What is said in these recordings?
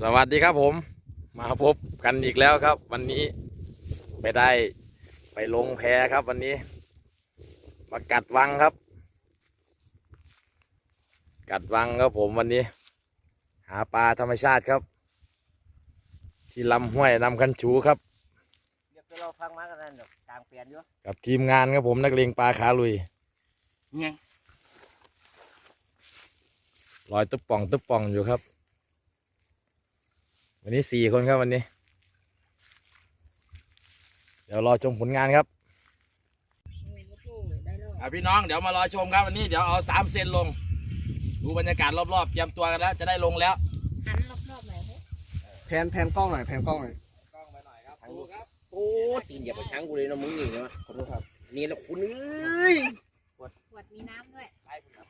สวัสดีครับผม มาพบกันอีกแล้วครับ วันนี้ไปได้ไปลงแพครับวันนี้ มากัดวังครับ กัดวังครับผมวันนี้ หาปลาธรรมชาติครับ ที่ลำห้วยนำคันชูครับเดี๋ยวเราฟังมากันนั่นเดี๋ยวกลางเปลี่ยนอยู่กับทีมงานครับผมนักเลงปลาขาลุยเนี่ยลอยตึ๊บป่องตึ๊บป่องอยู่ครับ วันนี้สี่คนครับวันนี้ เดี๋ยวรอชมผลงานครับอะพี่น้องเดี๋ยวมารอชมครับวันนี้เดี๋ยวเอาสามเซนลง ดูบรรยากาศรอบๆเตรียมตัวกันแล้ว จะได้ลงแล้วหันรอบๆหน่อยเฮ้ยแพนแพนกล้องหน่อยแพนกล้องหน่อยกล้องไปหน่อยครับดูครับโอ้ตีนอย่าไปช้างกูเลยนะมึงนี่เนาะขอโทษครับนี่แหละคุณเอ้ยขวดมีน้ำด้วยไปครับ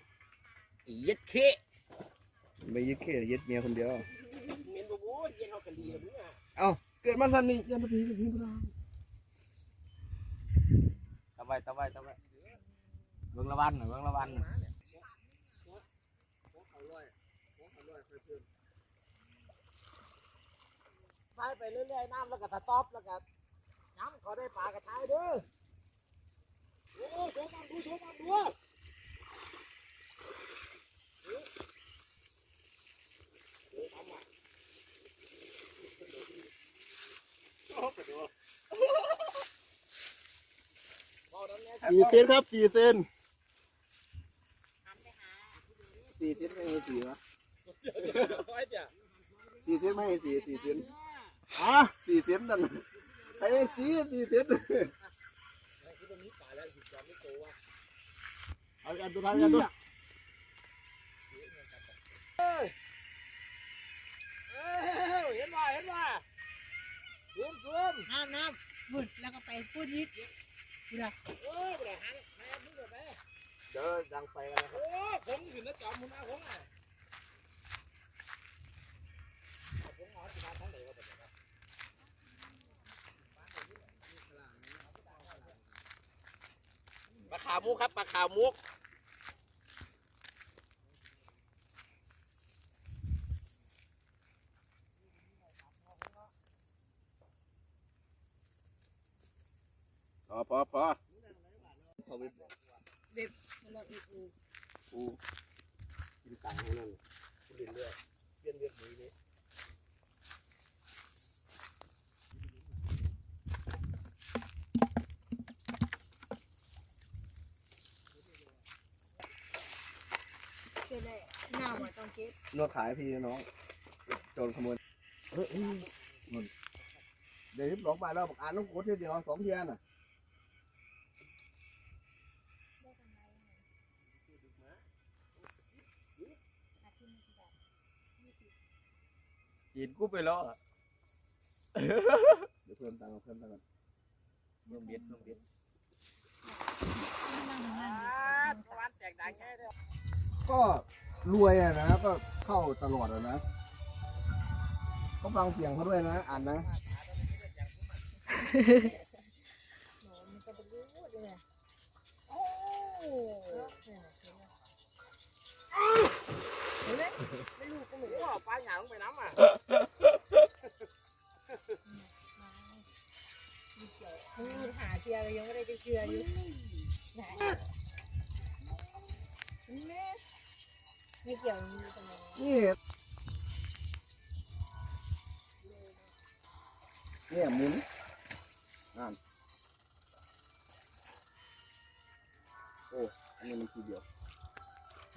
อีเย็ดเคไม่ยึดเขยึดเมียคนเดียว เมนบูบูเย็นเขากันดีเลยมึงอะเอ้าเกิดมาสันนี่ยันพีกับพี่พระตะไว้ตะไว้ตะไว้เบื้องละวันหน่อยเบื้องละวันหน่อยไปไปเรื่อยๆน้ำแล้วก็ตะต๊อบแล้วก็น้ำเขาได้ปลากระทายเด้อโอ้โชว์มันดูโชว์มันดู สี่เซนครับสี่เซนสี่เซนไม่ให้สี่วะสี่เซนไม่ให้สี่สี่เซนอะสี่เซนนั่นให้สี่สี่เซนเอากันตัวท้ายกันตัวเห็นว่าเห็นว่าซูมซูมน้ำน้ำบุดแล้วก็ไปพูดยิก ดูนะโอ้ยหันแม่มึงเดี๋ยวไปเดี๋ยวดังไปกันนะครับโอ้ผมขึ้นแล้วจอมมึงมาผมอะผมเอาที่มาทั้งไหนก็ได้ปลาขาวมุกครับปลาขาวมุก อพอพอเขาไปรถอีกอูกูกินตังค์ให้นั่นกูเรียนเรื่อยเรียนเรียนหนีเลยช่วยได้หน้าหัวต้องเก็บนวดขายพี่น้อง โจรขโมยเฮ้ยมันเดี๋ยวหลงไปแล้วบอกอ่านต้องกดทีเดียวสองเทียนอะ จีนกูไปแล้วเดี๋ยวเพิ่มตังค์เพิ่มตังค์ลงเบ็ดลงเบ็ดวันแจกดังแค่เดียวก็รวยอะนะก็เข้าตลอดอะนะก็ฟังเสียงเขาด้วยนะอ่านนะหนูมันจะไปรู้เลยโอ้ ไหมไม่รู้ก็ไม่รู้ว่าปลาหยาลงไปน้ำอะมึงหาเชียร์เลยยังไม่ได้จะเชียร์อยู่ไหนไม่เกี่ยวมีตรงไหนนี่เนี่ยหมุนนั่นโอ้อันนี้มันทีเดียวถ้า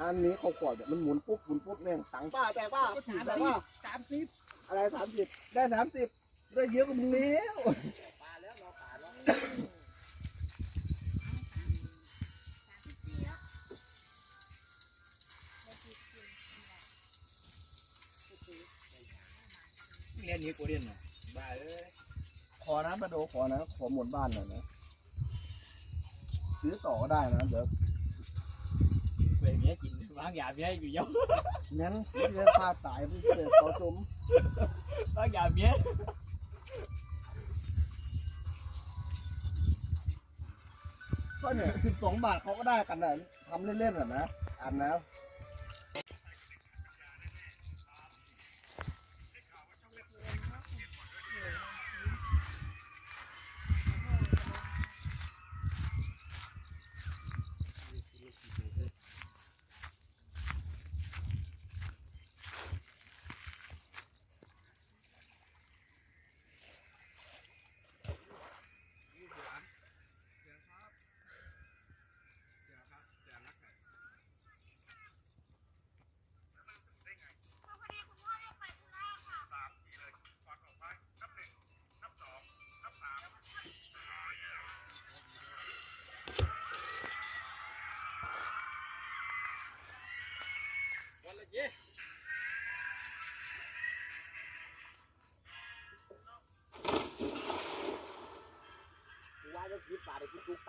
อันนี้เขาขวดแบบมันหมุนปุ๊บหมุนปุ๊บเนี่ยตังค์ป้าแต่ป้าแต่ป้าสามสิบอะไรสามสิบได้สามสิบได้เยอะกว่ามึงแล้วปลาแล้วรอปลาแล้วเรียนนี้กูเรียนหน่อยบ้าเลยขอนะประโดขอนะ ขอหมดบ้านหน่อยนะ ซื้อต่อก็ได้นะ เดี๋ยวเว้ยเมียกิน วางยาเมียอยู่เยอะงั้นไม่ได้ค่าตายไม่เสียขอชมวางยาเมียก็เนี่ยสิบสองบาทเขาก็ได้กันนะทำเล่นๆอะนะอันนะ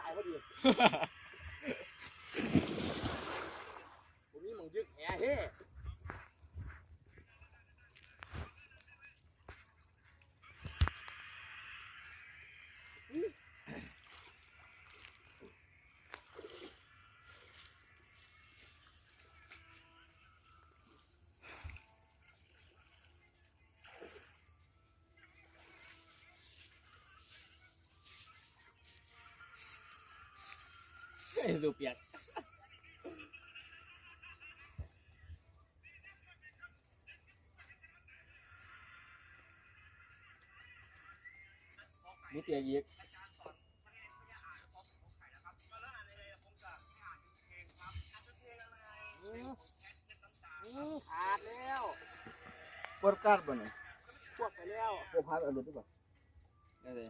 ายพอดีผมนี้มึงยึกแหเฮ้ ดูเปียกนี่เตียยิกขาดแล้วปวดกัดบ่เนี่ยพวกไปแล้วปวดพัดเอารถดีกว่าได้เลย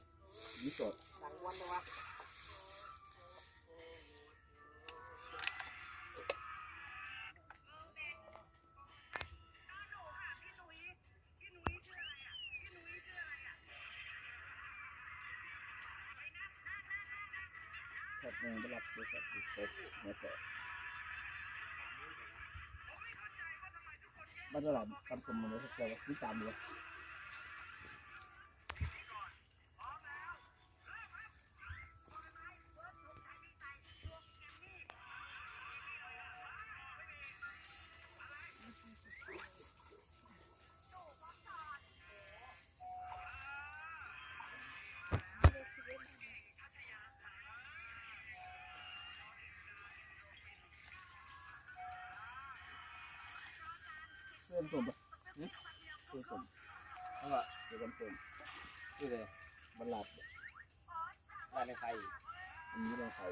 ยี่สดสั่งวันเลยวะ แคบแรงไปรับโทรศัพท์ครบมาแต่บ้านตลาดคำคมมันเลยสักแล้วที่ตามเลย นผมปะเพื่อนผมเอาละเดี๋ยวกันผมนี่เลยมันหลับร้านในไทยอันนี้เราเขา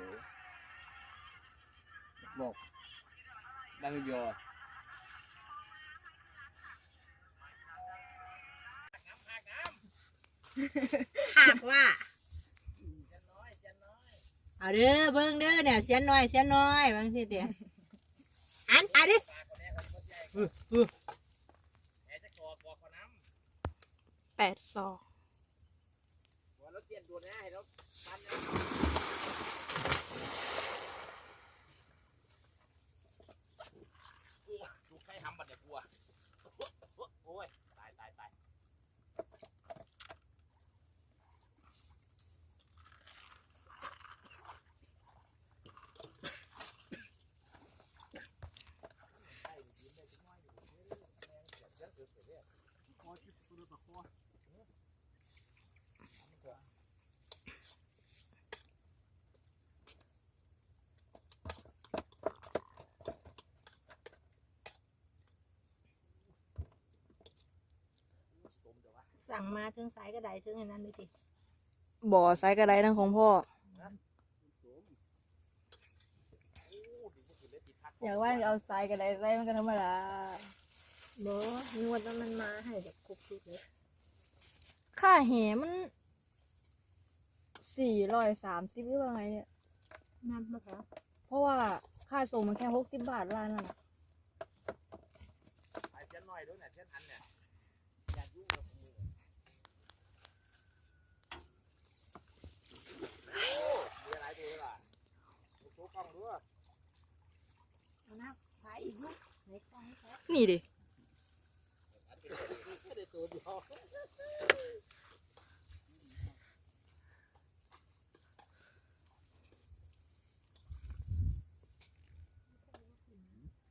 บอกร้านวิโอหากว่าเอาเด้อเบิ่งเด้อเนี่ยเสียนน้อยเสียนน้อยบางทีเดียวอันอันดิ แหจะกอกอกขอน้ แปดสองำหัวรถเสียนดูนะให้รถปันนะดูใครทำบัดเดี๋ยวกลัวโอ้ยตายตายตาย สั่งมาถึงสายกระไดถึงอันนั้นเลยสิบ่อไซส์กระไดทั้งของพ่อ อยากว่าจะเอาไซส์กระไดไซส์มันก็ธรรมดาบ่นวดแล้วมันมาให้แบบครบชุดเลยค่าแหมันสี่ร้อยสามสิบหรือว่าไงเนี่ยน้ำมะพร้าวเพราะว่าค่าส่งมันแค่หกสิบบาทร้านนั่นน่ะ ไอ้เสียนหน่อยด้วยเนี่ยเสียนอันเนี่ยอย่ายุ่งกับมือโอ้มีอะไรดูล่ะดูโชว์กล้องด้วย เอา น้ำขายอีกลูกไหนกล้องให้แท้นี่ดิแค่ได้ตัวเดียว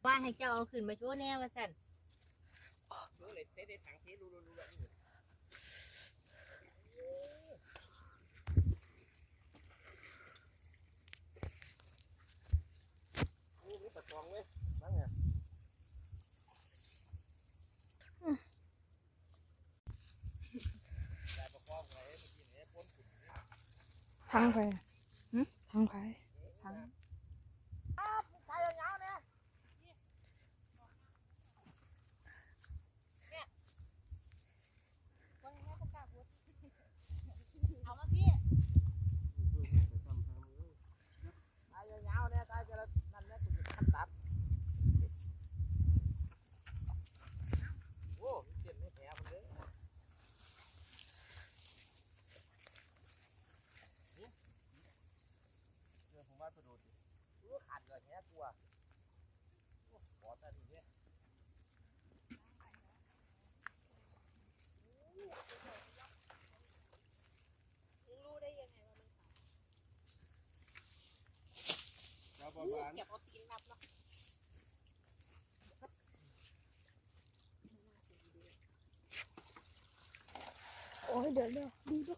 ว่าให้เจ้าเอาขึ้นมาโชว์แน่ว่าสั่นดูเลยเต้ๆถังเทรู้รู้รู้โอ้มีป ตะกองเว้ยนั่งไงได้ประคองไว้เมื่อกี้เนี่ยพ้นขุนทั้งไปทั้ง แง่กลัวบอดตาดีเนี่ยรู้ได้ยังไงว่ามันเราประมาณเก็บเอาตีนนับเนาะโอ้ยเดี๋ยวเดี๋ยวดูดู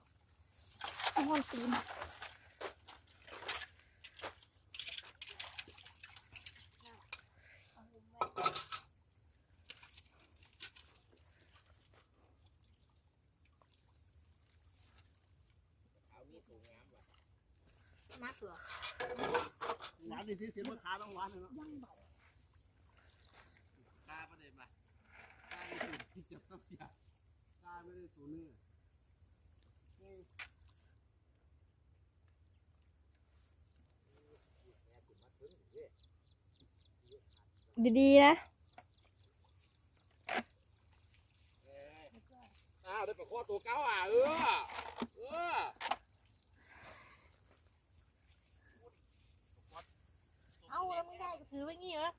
นอนตีน นดีที่เสียมาขาต้องหวานเลยเนาะกล้าประเด็นมากล้าไม่สูที่จะต้องอยากกล้าไม่ได้สูเนื้อดีๆนะอ้าวได้ไปข้อตัวเก้าอะเออเออ เอาแล้วมึงได้ก็ถือไว้งี้เหรอ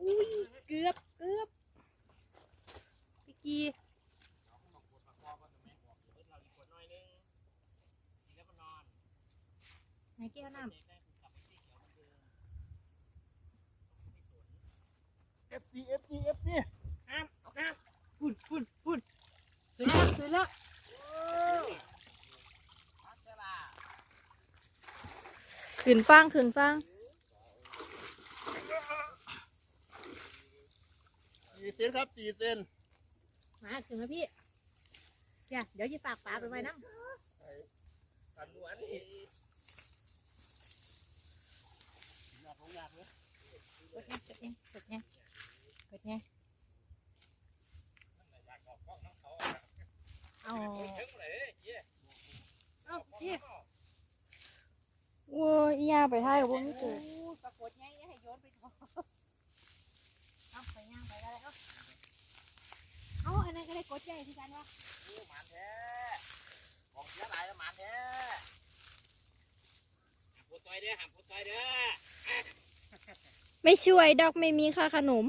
อุ้ยเกือบเกือบพี่กีไหนแก้วน้ำเอฟซีเอฟซีเอฟซีน้ำน้ำพุ่นพุ่นพุ่นสวยแล้วสวยแล้ว ขืนฟังขืนฟังสี่เซนครับสี่เซนมาถึงแล้วพี่เดี๋ยวเดี๋ยวจะฝากปลาไปไว้น้ำกันนวลนี่กดไงกดไงกดไงกดไงเอาเอาพี่ โอ้ยอียาไปท้ายกับพวกนี้เจอปรากฏไงอย่าให้โยนไปทอเอาไปย่างไปได้เอาเอาอันนั้นก็ได้กดใหญ่ที่กันวะหมันแท้ของเสียหลายแล้วหมันแท้หามปวดต่อยเด้อหามปวดต่อยเด้อไม่ช่วยดอกไม่มีค่าขนม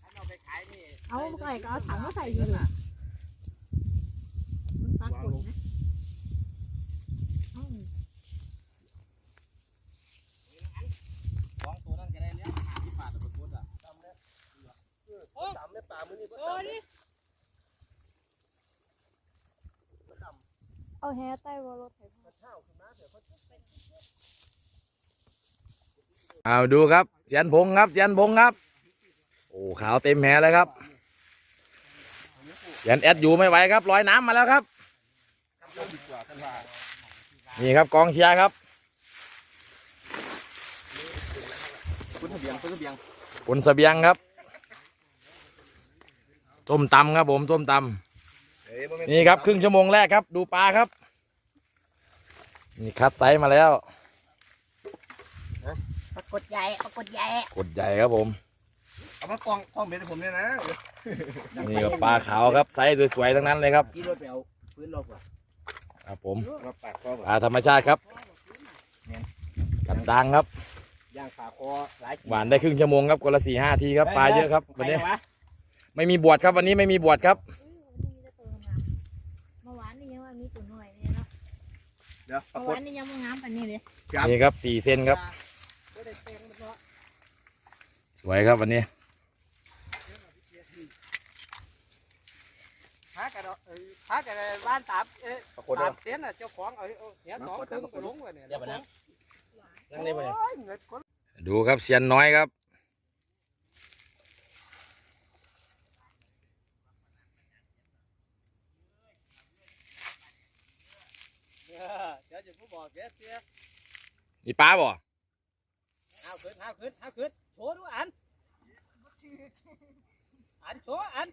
ถ้าเราไปขายนี่เอาไก่ก็เอาถังมาใส่อยู่ดิมันปรากฏนะเอา ของตัวนั้นก็ได้แล้วหาที่ป่าตะบนพุทธอะ จำเนี่ยจำเนี่ยป่ามือนี่ก็ โอ้ จำ ดิ เอาแฮใต้วอลรถไถพ่อ เช่าขึ้นมาเดี๋ยวเขา เอาดูครับเสียนพงครับเสียนพงครับ โอ้ขาวเต็มแหเลยครับเสียนแอดอยู่ไม่ไหวครับลอยน้ำมาแล้วครับดีกว่ากันว่านี่ครับกองเชียร์ครับพุทธเบียงพุทธเบียงผลเสบียงครับส้มตำครับผมส้มตำนี่ครับครึ่งชั่วโมงแรกครับ ดูปลาครับ นี่คัดไซส์มาแล้ว ปรากฏใหญ่ปรากฏใหญ่กดใหญ่ครับผม เอามากองกองเบ็ดให้ผมเนี่ยนะนี่ก็ปลาขาวครับไซส์สวยๆทั้งนั้นเลยครับขี่รถไปเอาพื้นเราก่อนครับผมมาปากคอปลาธรรมชาติครับกันดังครับย่างขาคอหลายหวานได้ครึ่งชั่วโมงครับคนละสี่ห้าทีครับปลาเยอะครับวันนี้ไปวะไม่มีบวชครับวันนี้ไม่มีบวชครับเมื่อวานนี่ยังว่ามีตัวหน่อยเนี่ยเนาะเดี๋ยวปเมื่ราอกฏวานนี่ยังมางามปานนี้เลยครับนี่ครับสี่เซนครับ สวยครับวันนี้พากันเออพากันบ้านตามเอ๊ะปรากฏตาว่ามเต็นท์น่ะเจ้าของเอาเอาเหี้ยสองตึ้งก็ลงไว้เนี่ยเดี๋ยวไปนะนั่งได้ปะเนี่ยเงินคนดูครับเซียนน้อยครับเออเดี๋ยวจะผู้บอกเสียเสียมีปลาบ่เอา ขึ้นเอาขึ้นเอาขึ้นโชว์ดูอัน อันโชว์อัน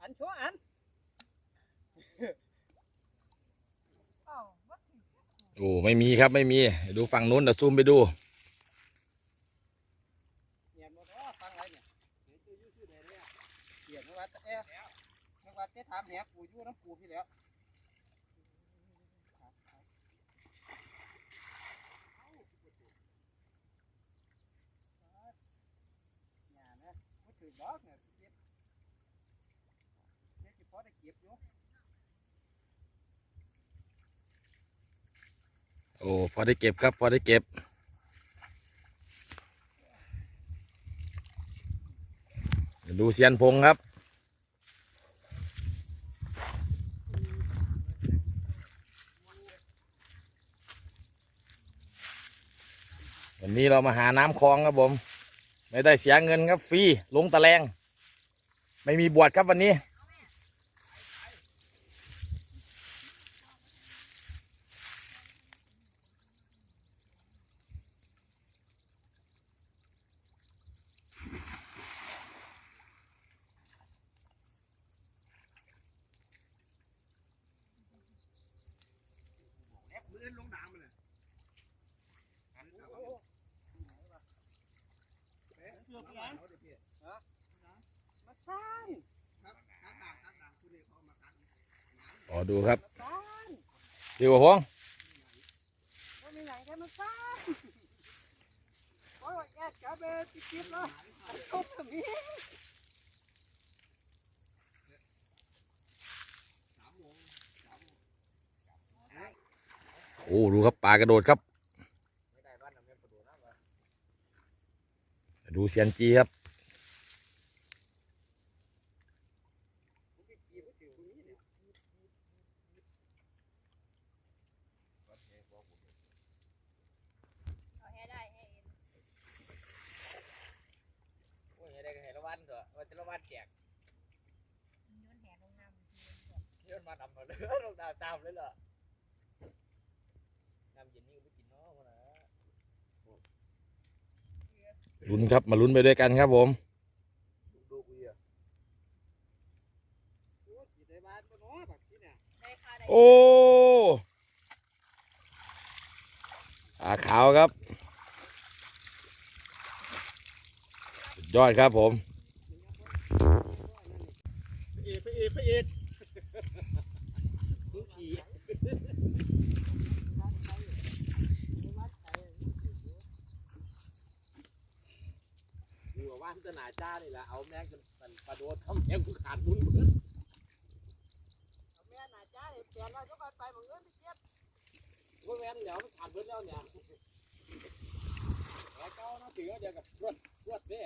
อันโชว์อันโอ้ไม่มีครับไม่มี ดูฝั่งนู้นเดี๋ยวซูมไปดูเนี่ยหมดแล้วฟังอะไรเนี่ยเดี๋ยวจะอยู่ที่ไหนเนี่ยเดี๋ยวนึกว่าจะเอ๊ะนึกว่าจะถามแหกกูอยู่น้ำปูพี่แล้ว ดอกเนี่ยเก็บเก็บเฉพาได้เก็บอยู่โอ้พอได้เก็บครับ พอได้เก็บ ดูเซียนพงครับ วันนี้เรามาหาน้ำคลองครับผม ไม่ได้เสียเงินครับฟรีลงตะแลง ไม่มีบวชครับวันนี้ มือลงน้ำมันเลย มาสร้าง ออดูครับเดี๋ยวฮ้องโอ้ดูครับปลากระโดดครับ ดูเซียนจีครับ เอาให้ได้ให้เอ็น โอ้ยได้กันเห็นละวันเถอะว่าจะละวัน แจกโยนแหลงน้ำเยื่อมาดำมาเลยลงดาวตามเลยเหรอน้ำเย็นนี่ก็ไม่กินเนาะคนนะลุ้นครับมาลุ้นไปด้วยกันครับผมดูกูอะโอ้ยกินได้บ้านก็น้อยแบบที่เนี่ยได้ค่าได้โอ้อาขาวครับสุดยอดครับผม พระ เอกพระเอกพระเอกมึงขี่ดูว่าว่านจะหนาจ้านี่แหละเอาแม่งจนมันปลาโดดทำแม่งกูขาดมุ้นเบิดเอาแม่หนาจ้าเนี่ยเปลี่ยนแล้วก็ไปไปมึงเงินไปเจ็บว่าแม่นเดี๋ยวมันขาดเบิดแล้วเนี่ยแล้วเก้านะถือเดียวกับรวดรวดเด้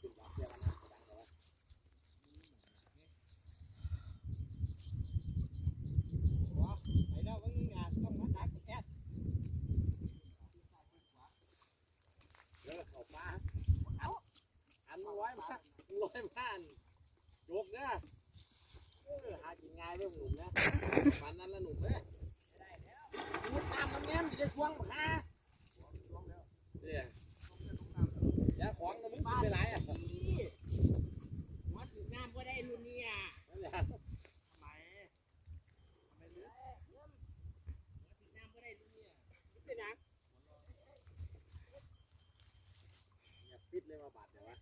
เป็นแบบเดียวกันนะดังเลยวะ ไปแล้ววันนี้งานต้องมาดักแก๊สเลิกออกมาเอาอัน ร้อยมาร้อยมาโยกนะเออหากินง่ายเรื่องหนุ่มนะวันนั้นละหนุ่มเอ้ยดูตามน้ำแง้มจะช่วงมาค่ะเนี่ยย่าของมึงกินไปหลายอะวัดน้ำก็ได้รุ่นนี้อะนั่นแหละ น้ำก็ได้ดูเนี่ยเป็นน้ำอย่าปิดเลยมาบาดเดี๋ยววะ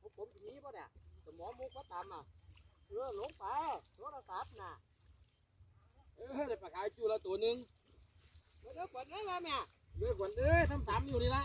พวกผมทีนี้ป่ะ เนี่ยสมองมุกมาตามอะเออหลงไปโทรศัพท์น่ะเออได้ปลาขาวจูละตัวหนึ่งเดี๋ยวกดเลยมาแม่เดี๋ยวกดเลยทำสามอยู่นี่ละ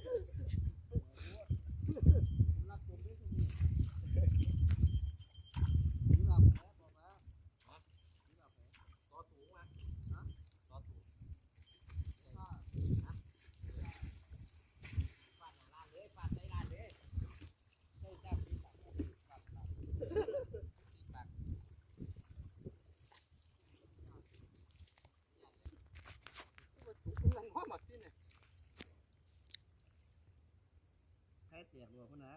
แค่แตกเลยคนนะ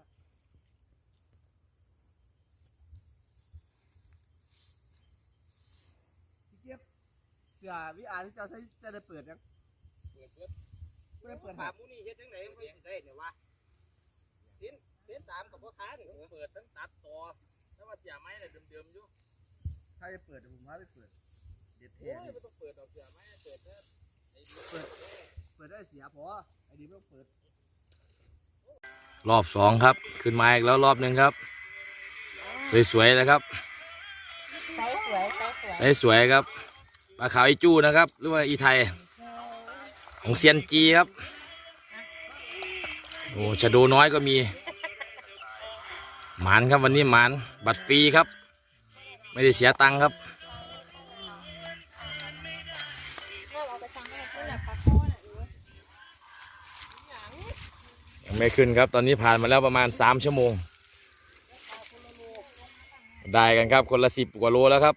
พี่เจี๊ยบเสือวิอาร์ที่เจ้าใช้จะได้เปิดยังเปิดเปิดไม่ได้เปิดถาหามมูนี่เฮ็ดจังไดมันสิได้เนี่ยวะเส้นเส้นตามกับพ่อค้านี่เปิดทั้งตัดต่อน้ว่าเสียไม้เนี่ยเดิมๆอยู่ถ้าจะเปิดเดี๋ยวผมพาไปเปิดเด็ดโอ้เท่ยดิไม่ต้องเปิดดอกเสียไม้เปิดเถอะไอ้ดีเปิดได้เสียพอไอ้ดีไม่ต้องเปิด รอบสองครับ ขึ้นมาอีกแล้วรอบหนึ่งครับ สวยๆนะครับไซส์สวยไซส์สวยใสสวยครับปลาขาวอีจู้นะครับ หรือว่าอีไทย ของเซียนจีครับโอ้ชะโดน้อยก็มี หมานครับวันนี้หมาน บัตรฟรีครับ ไม่ได้เสียตังค์ครับ ไม่ขึ้นครับ ตอนนี้ผ่านมาแล้วประมาณสามชั่วโมง ได้กันครับคนละสิบกว่าโลแล้วครับ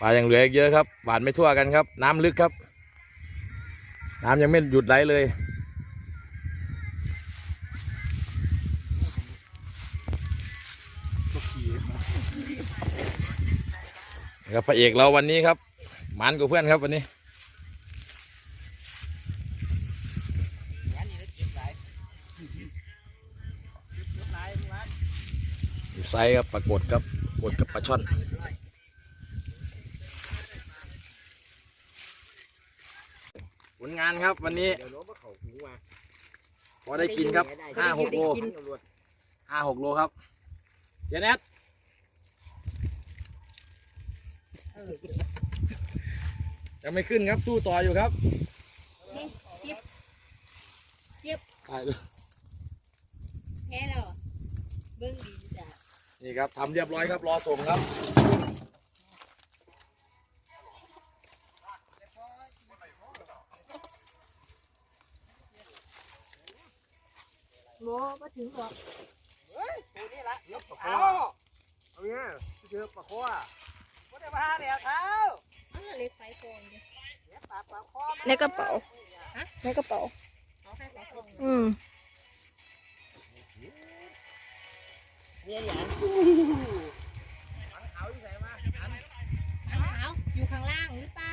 ปลายังเหลืออีกเยอะครับหวานไม่ทั่วกันครับ น้ำลึกครับ น้ำยังไม่หยุดไหลเลยครับพระเอกเราวันนี้ครับ หมันกับเพื่อนครับวันนี้นี้ได้เก็บหลายเก็บหลายทุกวัน อยู่ ไซส์ครับปรากฏครับกดกับปลาช่อนผลงานครับวันนี้เดี๋ยวน้องมาเขาหูมาพอได้กินครับห้าหกโลห้าหกโลครับเจเน็ตยังไม่ขึ้นครับสู้ต่ออยู่ครับถ่ายดูแค่แล้วเบิ้งดีจ้ะ นี่ครับทำเรียบร้อยครับรอส่งครับ โมก็ถึงหรอกเฮ้ยปูนี่ละยกปากคอเอาเนี่ยเจอปากคอไม่ได้มาหาเนี่ยเขาเออเล็กไฟโกนดิเนี่ยปากปากคอในกระเป๋าในกระเป๋าเอ นี่งขัขาวที่ใส่มาขันขาอยู่ข้างล่างหรือเปล่า